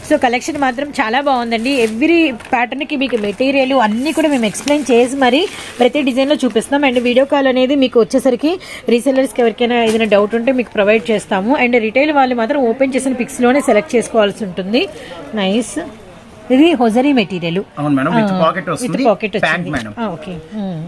So collection మాత్రం చాలా బాగుందండి. ఎవ్రీ ప్యాటర్న్కి మీకు మెటీరియల్ అన్నీ కూడా మేము ఎక్స్ప్లెయిన్ చేసి మరి ప్రతి డిజైన్లో చూపిస్తాం అండ్ వీడియో కాల్ అనేది మీకు వచ్చేసరికి రీసెల్లర్స్కి ఎవరికైనా ఏదైనా డౌట్ ఉంటే మీకు ప్రొవైడ్ చేస్తాము. అండ్ రిటైల్ వాళ్ళు మాత్రం ఓపెన్ చేసిన పిక్స్లోనే సెలెక్ట్ చేసుకోవాల్సి ఉంటుంది. నైస్ ఇది హొజరీ మెటీరియల్. అవును మేడం విత్ పాకెట్ వస్తుంది. Pocket pant madam. ఓకే.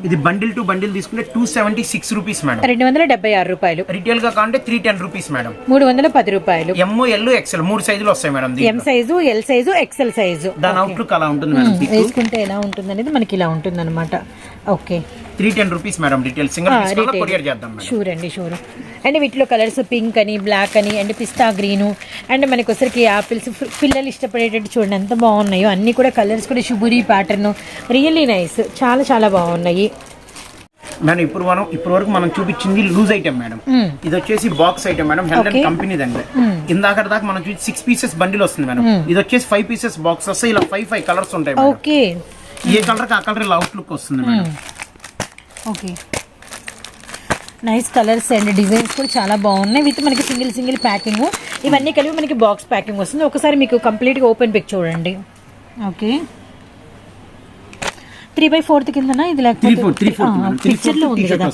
ఇది బండిల్ టు బండిల్ తీసుకుంటే two seventy six rupees madam. రెండు వందల డెబ్బై ఆరు రూపాయలు. రిటైల్గా కావాలంటే త్రీ టెన్ రూపీస్ మేడం. మూడు వందల పది రూపాయలు. ఎమ్ ఎల్ ఎక్సెల్ మూడు సైజులు వస్తాయి madam M size L size XL size దాని అవుట్లుక్ అలా ఉంటుంది మేడం వేసుకుంటే ఎలా ఉంటుంది అనేది మనకి ఇలా ఉంటుంది అనమాట okay. Three ten rupees madam retail single courier చేద్దాం షూర్ అండి షూర్ అండ్ వీటిలో కలర్స్ పింక్ అని బ్లాక్ అని అండ్ పిస్తా గ్రీను అండ్ మనకి వచ్చరికి యాపిల్స్ పిల్లలు ఇష్టపడేటట్టు చూడండి ఎంత బాగున్నాయో. అన్ని కూడా కలర్స్ కూడా శుభురి ప్యాటర్న్ రియల్లీ నైస్ చాలా చాలా బాగున్నాయి. మేడం ఇప్పుడు మనం ఇప్పుడు వరకు మనం చూపించింది లూజ్ ఐటమ్ మేడం. ఇది వచ్చేసి box item madam health Okay. Company దండి. ఇందాక దాకా మనం చూసి సిక్స్ పీసెస్ బండిల్ వస్తుంది మేడం ఇది వచ్చేసి ఫైవ్ పీసెస్ బాక్స్ వస్తాయి ఇలా ఫైవ్ ఫైవ్ కలర్స్ ఉంటాయి ఓకే ఏ కలర్కి ఆ కలర్ ఇలా అవుట్లుక్ వస్తుంది madam okay. Nice colours and. Designs కూడా చాలా బాగున్నాయి. విత్ మనకి సింగిల్ సింగిల్ ప్యాకింగ్ ఇవన్నీ కలిపి మనకి బాక్స్ ప్యాకింగ్ వస్తుంది. ఒకసారి మీకు కంప్లీట్గా ఓపెన్ పిక్ చూడండి. ఓకే. త్రీ బై ఫోర్త్ కిందనా? ఇది. Three పిక్చర్లో ఉంది కదా.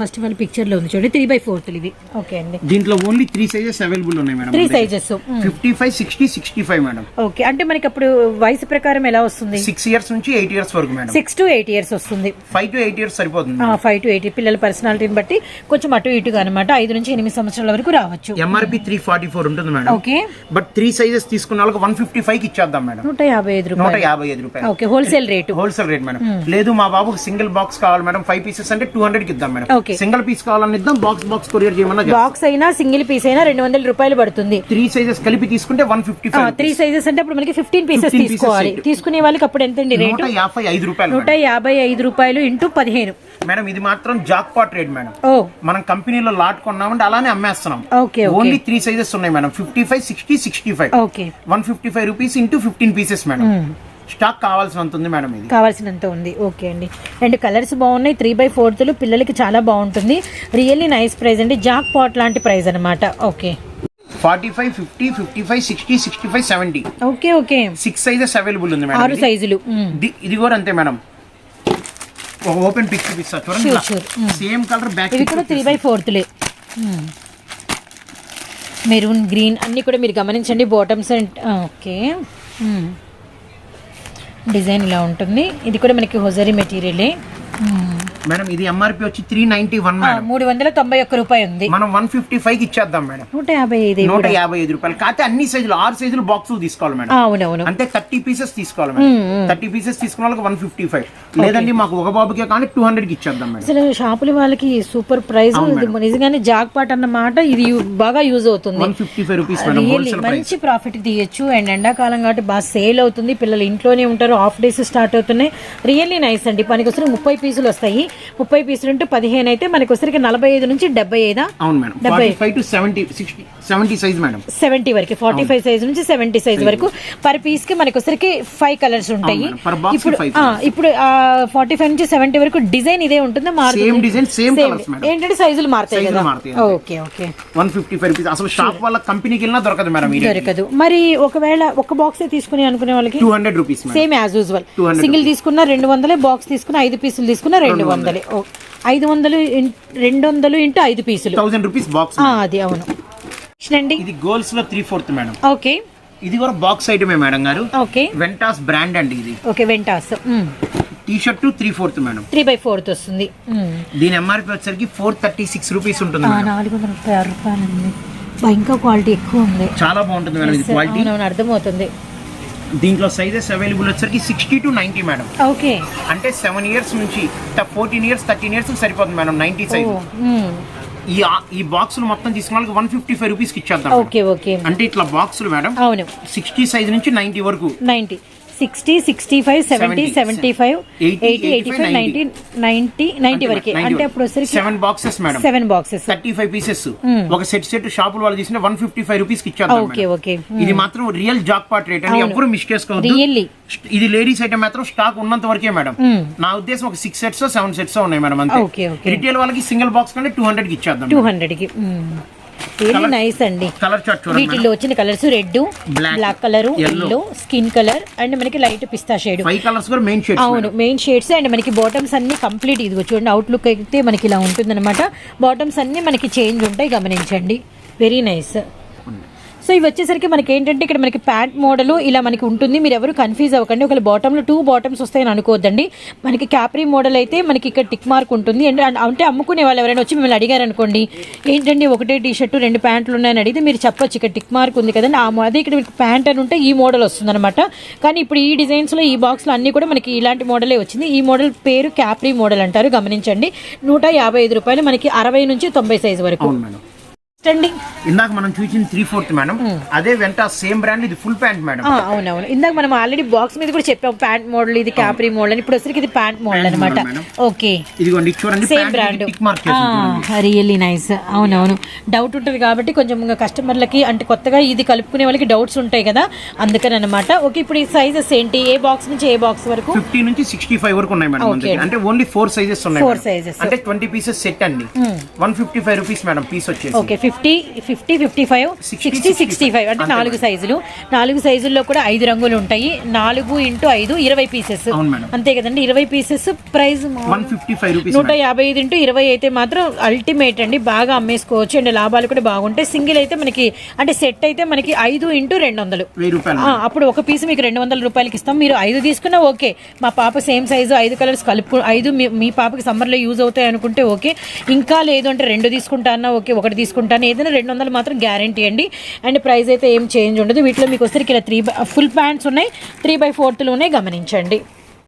ఫస్ట్ ఆఫ్ ఆల్ పిక్చర్లో ఉంది చూడండి త్రీ బై ఫోర్త్ ఇవి. ఓకే అండి. దీంట్లో ఓన్లీ త్రీ సైజెస్ అవైలబుల్ ఉన్నాయి three madam sizes fifty five sixty sixty five madam. Okay అంటే మనకి అప్పుడు వయసు ప్రకారం ఎలా వస్తుంది? సిక్స్ ఇయర్స్ నుంచి ఎయిట్ ఇయర్స్ వరకు madam. Six to eight years వస్తుంది. ఫైవ్ టు ఎయిట్ ఇయర్స్ సరిపోతుంది ఫైవ్ టు ఎయిట్ పిల్లల పర్సనాలిటీని బట్టి కొంచెం అటు ఇటుగా అనమాట ఐదు నుంచి ఎనిమిది సంవత్సరాల వరకు రావచ్చు. ఎంఆర్పి త్రీ ఫార్టీ ఫోర్ ఉంటుంది madam. Okay but three sizes తీసుకున్న వాళ్ళకి వన్ ఫిఫ్టీ ఫైవ్కి ఇచ్చేద్దాం మేడం. నూట యాభై ఐదు నూట రూపాయలు. యాభై ఐదు రూపాయలు. Okay wholesale rate wholesale rate madam. లేదు మా బాబుకి సింగిల్ బాక్స్ కావాలి మేడం. ఫైవ్ పీసెస్ అంటే టూ హండ్రెడ్కి ఇద్దాం మేడం. సింగిల్ పీస్ కావాలని ఇద్దాం బాక్స్ బాక్స్ కొరియర్ చేయమన్నా బాక్స్ అయినా సింగిల్ పీస్ అయినా రెండు వందల రూపాయలు పడుతుంది. త్రీ సైజెస్ కలిపి తీసుకుంటే వన్ ఫిఫ్టీ త్రీ సైజెస్ అంటే అప్పుడు మనకి ఫిఫ్టీన్ పీసెస్ 15 pieces తీసుకోవాలి. తీసుకునే వాళ్ళకి అప్పుడు ఎంతండి రేటు? నూట యాభై ఐదు రూపాయలు నూట యాభై ఐదు రూపాయలు ఇంటూ పదిహేను. మేడం. ఇది మాత్రం జాక్ పాట్ రేట్ మేడం. మనం కంపెనీలో లాట్ కొన్నామంటే అలానే అమ్మేస్తున్నాం. ఓకే ఓన్లీ త్రీ సైజెస్ ఉన్నాయి madam. Fifty five sixty sixty five. Okay. One fifty five rupees into fifteen pieces madam. Stock కావాల్సినంత ఉంది మేడం ఇది. కావాల్సినంత ఉంది. ఓకే అండి. అండ్ కలర్స్ బాగున్నాయి. త్రీ బై ఫోర్త్లు పిల్లలకి చాలా బాగుంటుంది. రియల్లీ నైస్ ప్రైస్ అండి. జాక్ పాట్ లాంటి ప్రైస్ అనమాట okay. Forty five fifty fifty five sixty sixty five seventy. Okay okay. Six sizes available ఉంది మేడం ఆరు ఇది. సైజులు. ఇది- ఇది కూడా అంతే మేడం. ఒక ఓపెన్ పిక్ చూపిస్తా. చూడండి. సేమ్ కలర్ బ్యాక్ ఇవి కూడా త్రీ బై ఫోర్త్లే మెరూన్ గ్రీన్ అన్నీ కూడా మీరు గమనించండి. Bottoms and okay. డిజైన్ ఇలా ఉంటుంది. ఇది కూడా మనకి హొజరీ మెటీరియలే. మేడం ఇది ఎంఆర్పి వచ్చి త్రీ నైన్టీ వన్ మేడం. మూడు వందల తొంభై ఒక్క రూపాయి ఉంది. మనం వన్ ఫిఫ్టీ ఫైవ్కి ఇచ్చేద్దాం మేడం. నూట యాభై ఐదు నూట. యాభై ఐదు రూపాయలు. కాకపోతే అన్ని సైజులు ఆరు సైజులు బాక్స్ తీసుకోవాలి మేడం. అవునవును. అంటే థర్టీ పీసెస్ తీసుకోవాలి మేడం. థర్టీ పీసెస్ తీసుకున్న వాళ్ళకి వన్ ఫిఫ్టీ ఫైవ్ లేదండి మాకు ఒక బాబుకే కానీ టూ హండ్రెడ్కి ఇచ్చేద్దాం మేడం. అసలు షాపుల వాళ్ళకి సూపర్ ప్రైస్ నిజంగానే జాక్ పాట్ అన్నమాట ఇది బాగా యూజ్ అవుతుంది. వన్ ఫిఫ్టీ ఫైవ్ రూపీస్ మంచి ప్రాఫిట్ తీయొచ్చు. అండ్ ఎండాకాలం కాబట్టి బాగా సేల్ అవుతుంది. పిల్లలు ఇంట్లోనే ఉంటారు. ఆఫ్ డేస్ స్టార్ట్ అవుతున్నాయి. రియల్లీ నైస్ అండి. వచ్చరికి ముప్పై పీసులు వస్తాయి. ముప్పై పీసులు ఉంటే పదిహేను అయితే మనకి వచ్చరికి నలభై ఐదు నుంచి డెబ్బై ఐదా? అవును మేడం. డెబ్బై. Forty five to seventy sixty seventy size madam. Seventy వరకు ఫార్టీ ఫైవ్ సైజ్ నుంచి సెవెంటీ సైజ్ వరకు. పర్ పీస్కి మనకి వచ్చరికి ఫైవ్ కలర్స్ ఉంటాయి. ఇప్పుడు ఇప్పుడు ఫార్టీ ఫైవ్ నుంచి సెవెంటీ వరకు డిజైన్ ఇదే ఉంటుందా ఏంటంటే సైజులు మారుతాయి కదా. Okay okay. One fifty five rupees. అసలు షాప్ వాళ్ళ కంపెనీకి వెళ్ళినా దొరకదు మేడం ఇది దొరకదు. మరి ఒకవేళ ఒక బాక్స్ తీసుకుని అనుకునే వాళ్ళకి two hundred rupees same as usual 200 single తీసుకున్న రెండు వందలే బాక్స్ తీసుకున్న ఐదు పీసులు తీసుకున్న రెండు వందలే. ఓ, ఐదు వందలు రెండు వందలు ఇంటూ ఐదు పీసులు. థౌసండ్ రూపీస్ బాక్స్ అది అవును. అండి ఇది గోల్స్లో త్రీ ఫోర్త్ మేడం. ఓకే. ఇది కూడా బాక్స్ ఐటమే మేడం గారు? ఓకే. వెంటాస్ బ్రాండ్ అండి ఇది. Okay Ventas T shirt three fourth madam. Three by fourth వస్తుంది. దీని ఎంఆర్పి వచ్చేసరికి ఫోర్ థర్టీ సిక్స్ రూపీస్ ఉంటుంది నాలుగు వందల ముప్పై ఆరు రూపాయలండి. బా, ఇంకా క్వాలిటీ ఎక్కువ ఉంది. చాలా బాగుంటుంది మేడం ఇది క్వాలిటీ అర్థమవుతుంది. దీంట్లో సైజెస్ అవైలబుల్ వచ్చేసరికి sixty to ninety madam okay అంటే సెవెన్ ఇయర్స్ నుంచి ఫోర్టీన్ ఇయర్స్ థర్టీన్ ఇయర్స్ సరిపోతుంది మేడం నైన్టీ సైజ్. ఈ ఈ బాక్సులు మొత్తం తీసుకున్న వాళ్ళకి వన్ ఫిఫ్టీ ఫైవ్ రూపీస్కి ఇచ్చేద్దాం. ఓకే ఓకే అంటే ఇట్లా బాక్సులు మేడం అవును. సిక్స్టీ సైజ్ నుంచి నైన్టీ వరకు. Ninety sixty sixty five seventy 70, seventy five 80, eighty eighty five 85, ninety ninety ninety వరకే అంటే అప్పుడు వచ్చరికి seven boxes madam seven boxes thirty five pieces ఒక సెట్ సెట్ షాపుల వాళ్ళు తీసుకుంటే వన్ ఫిఫ్టీ ఫైవ్ రూపీస్కి ఇచ్చేద్దాం ఓకే. ఓకే ఇది మాత్రం రియల్ జాక్ పాట్ రేట్ అని. ఎవరు మిస్ చేసుకోవద్దు. రియల్లీ ఇది లేడీస్ ఐటమ్ మాత్రం స్టాక్ ఉన్నంత వరకే మేడం నా ఉద్దేశం ఒక సిక్స్ సెట్స్ సెవెన్ సెట్స్ ఉన్నాయి మేడం అంతే. రిటైల్ వాళ్ళకి సింగిల్ బాక్స్ కంటే టూ హండ్రెడ్కి ఇచ్చేద్దాం టూ హండ్రెడ్కి రియల్లీ నైస్ అండి. కలర్ వీటిల్లో వచ్చిన colours red black colour. Yellow skin colour and మనకి లైట్ పిస్తా షేడ్ కలర్స్ కూడా మెయిన్ షేడ్స్ అవును మెయిన్ షేడ్స్ అండ్ మనకి బాటమ్స్ అన్ని కంప్లీట్ ఇదిగో చూడండి అవుట్లుక్ అయితే మనకి ఇలా ఉంటుందన్నమాట. బాటమ్స్ అన్ని మనకి చేంజ్ ఉంటాయి గమనించండి. వెరీ నైస్ సో ఇవి వచ్చేసరికి మనకి ఏంటంటే ఇక్కడ మనకి ప్యాంట్ మోడల్ ఇలా మనకి ఉంటుంది. మీరు ఎవరు కన్ఫ్యూజ్ అవ్వకండి. ఒకవేళ బాటంలో టూ బాటమ్స్ వస్తాయని అనుకోవద్దండి. మనకి క్యాప్రీ మోడల్ అయితే మనకి ఇక్కడ టిక్ మార్క్ ఉంటుంది. అండ్ అంటే అమ్ముకునే వాళ్ళు ఎవరైనా వచ్చి మిమ్మల్ని అడిగారు అనుకోండి ఏంటండి ఒకటే టీషర్ట్ రెండు ప్యాంట్లు ఉన్నాయని అడిగితే మీరు చెప్పొచ్చు ఇక్కడ టిక్ మార్క్ ఉంది కదండి ఆ అదే ఇక్కడ మీకు ప్యాంట్ అని ఉంటే ఈ మోడల్ వస్తుంది అనమాట కానీ ఇప్పుడు ఈ డిజైన్స్లో ఈ బాక్స్లో అన్నీ కూడా మనకి ఇలాంటి మోడలే వచ్చింది. ఈ మోడల్ పేరు క్యాప్రీ మోడల్ అంటారు గమనించండి. నూట యాభై ఐదు రూపాయలు మనకి అరవై నుంచి తొంభై సైజు వరకు. అండి ఇందాక మనం చూసింది త్రీ ఫోర్త్ మేడం అదే వెంట సేమ్ బ్రాండ్ ఇది ఫుల్ ప్యాంట్ మేడం అవునవును. ఇందాక మనం ఆల్రెడీ బాక్స్ మీద కూడా చెప్పాం ప్యాంట్ మోడల్ ఇది క్యాప్రీ మోడల్ అని. ఇప్పుడు వచ్చరికి ఇది ప్యాంట్ మోడల్ అనమాట. ఓకే ఇదిగోండి ఇది చూడండి సేమ్ బ్రాండ్. రియల్లీ నైస్ అవునవును. డౌట్ ఉంటుంది కాబట్టి కొంచెం కస్టమర్లకి అంటే కొత్తగా ఇది కలుపుకునే వాళ్ళకి డౌట్స్ ఉంటాయి కదా అందుకని అనమాట ఓకే ఇప్పుడు ఈ సైజెస్ ఏంటి? ఏ బాక్స్ నుంచి ఏ బాక్స్ వరకు? ఫిఫ్టీ నుంచి సిక్స్టీ ఫైవ్ వరకు ఉన్నాయి మేడం. అంటే ఓన్లీ ఫోర్ సైజెస్ ఉన్నాయి మేడం. sizes. అంటే ట్వంటీ పీసెస్ సెట్ అండి. One fifty five rupees madam piece వచ్చేసి. Okay fifty fifty fifty five 60, sixty sixty five అంటే నాలుగు సైజులు. నాలుగు సైజుల్లో కూడా ఐదు రంగులు ఉంటాయి. నాలుగు ఇంటూ ఐదు ఇరవై పీసెస్. అంతే కదండి. ఇరవై పీసెస్ ప్రైస్ నూట యాభై ఐదు ఇంటూ ఇరవై అయితే మాత్రం అల్టిమేట్ అండి. బాగా అమ్మేసుకోవచ్చు అండ్. లాభాలు కూడా బాగుంటాయి సింగిల్ అయితే మనకి అంటే సెట్ అయితే మనకి ఐదు ఇంటూ రెండు వందలు. అప్పుడు ఒక పీస్ మీకు రెండు వందల రూపాయలకి ఇస్తాం. మీరు ఐదు తీసుకున్నా ఓకే. మా పాప సేమ్ సైజు ఐదు కలర్స్ కలుపు ఐదు మీ- పాపకి సమ్మర్లో యూజ్ అవుతాయి అనుకుంటే ఓకే. ఇంకా లేదు అంటే రెండు తీసుకుంటానా ఓకే ఒకటి కానీ ఏదైనా రెండు వందలు మాత్రం గ్యారంటీ అండి. అండ్ ప్రైస్ అయితే ఏం చేంజ్ ఉండదు. వీటిలో మీకు వస్తే ఇలా త్రీ బై ఫుల్ ప్యాంట్స్ ఉన్నాయి త్రీ బై ఫోర్త్లోనే ఉన్నాయి. గమనించండి.